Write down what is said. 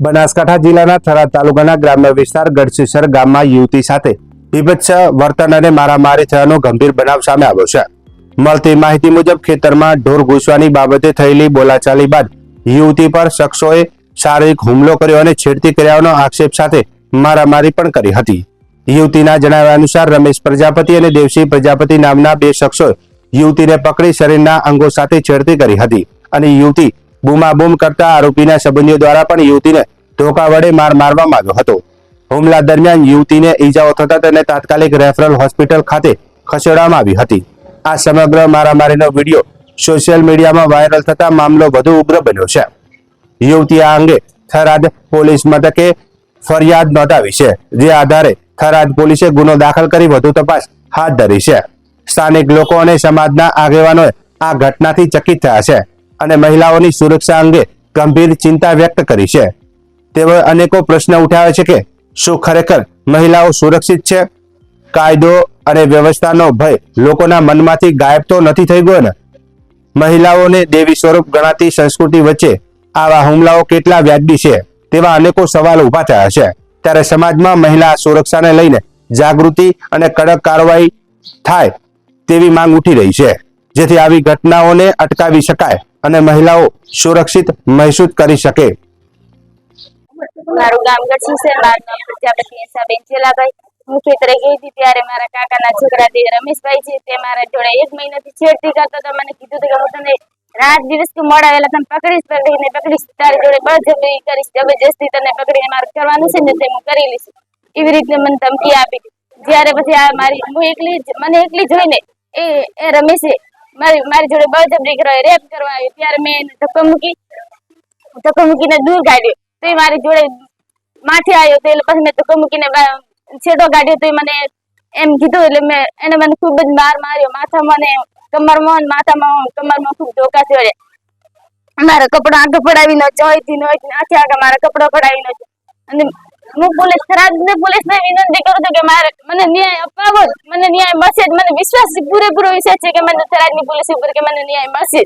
બનાસકાંઠા જિલ્લાના થરાદ તાલુકાના ગ્રામ્ય વિસ્તાર ગઢસીસર ગામમાં યુવતી સાથે બીભત્સ વર્તન અને મારામારી થયાનો ગંભીર બનાવ સામે આવ્યો છે. મળતી માહિતી મુજબ ખેતરમાં ઢોર ઘૂસવાની બાબતે થયેલી બોલાચાલી બાદ યુવતી પર શખ્સોએ શારીરિક હુમલો કર્યો અને છેડતી કર્યાનો આક્ષેપ સાથે મારામારી પણ કરી હતી. યુવતીના જણાવ્યા અનુસાર રમેશ પ્રજાપતિ અને દેવસિંહ પ્રજાપતિ નામના બે શખ્સોએ યુવતીને પકડી શરીરના અંગો સાથે છેડતી કરી હતી અને યુવતી બૂમાબૂમ કરતા આરોપીના સંબંધીઓ દ્વારા પણ યુવતીને ધોકા વડે માર મારવામાં આવ્યો હતો. હુમલા દરમિયાન યુવતીને ઈજાઓ થતા તેને તાત્કાલિક રેફરલ હોસ્પિટલ ખાતે ખસેડવામાં આવી હતી. આ સમગ્ર મારામારીનો વીડિયો સોશિયલ મીડિયામાં વાયરલ થતા મામલો વધુ ઉગ્ર બન્યો છે. યુવતી આ અંગે થરાદ પોલીસ મથકે ફરિયાદ નોંધાવી છે, જે આધારે થરાદ પોલીસે ગુનો દાખલ કરી વધુ તપાસ હાથ ધરી છે. સ્થાનિક લોકો અને સમાજના આગેવાનોએ આ ઘટનાથી ચકિત થયા છે. અને મહિલાઓની સુરક્ષા અંગે ગંભીર ચિંતા વ્યક્ત કરી છે. તેઓએ અનેકો પ્રશ્ન ઉઠાવે છે કે શું ખરેખર મહિલાઓ સુરક્ષિત છે? કાયદો અને વ્યવસ્થાનો ભય લોકોના મનમાંથી ગાયબ તો નથી થઈ ગયો ને? મહિલાઓને દેવી સ્વરૂપ ગણાતી સંસ્કૃતિ વચ્ચે આવા હુમલાઓ કેટલા વ્યાજબી છે? તેવા અનેકો સવાલ ઊભા થયા છે. ત્યારે સમાજમાં મહિલા સુરક્ષાને લઈને જાગૃતિ અને કડક કાર્યવાહી થાય તેવી માંગ ઉઠી રહી છે. જેથી આવી ઘટનાઓને અટકાવી શકાય. અને મહિલાઓ સુરક્ષિત મહેસૂસ કરી શકે. મારું ગામ ગઢસી પ્રજાપતિ હિંસાબેન હું ખેતરે ગઈ હતી ત્યારે મારા કાકાના છોકરા રમેશભાઈ છે, તે મારા જોડે એક મહિનાથી છેડતી કરતો તો મને કીધું કે હું તને રાત દિવસ તું મોડા તમે તને પકડીશ, પકડીને પકડીશ. તારી જોડે બળજબરી કરીશ, જબરજસ્તી તને પકડીને મારે કરવાનું છે ને તે હું કરી લઈશ. એવી રીતે મને ધમકી આપી. જયારે પછી આ મારી, હું એકલી મને એકલી જોઈને એ એ રમેશે મારી મારી જોડે બળજબરી કરવા, રેપ કરવા આવી ત્યારે મેં એને ધક્કો મૂકી, ધક્કો મૂકીને દૂર કાઢ્યો. તો એ મારી જોડે માથે આવ્યો તો એટલે પછી મેં ધક્કો મૂકીને છેડો કાઢ્યો તો એ મને એમ કીધું એટલે મેં એને મને ખૂબ જ માર માર્યો. માથામાં ને કમરમાં ને માથામાં કમરમાં ખૂબ ધોકા ચડ્યા મારા કપડા આગળ પડાવીને જોઈતી નહોતી આખે આગળ મારા કપડા પડાવીને અને હું પોલીસ ખરાબ પોલીસ ને વિનંતી કરું છું કે મારે મને ન્યાય અપાવો મને ન્યાય મળશે મને વિશ્વાસ પૂરેપૂરો વિશ્વાસ છે કે મને થરાદની પોલીસ ઉપર કે મને ન્યાય મળશે.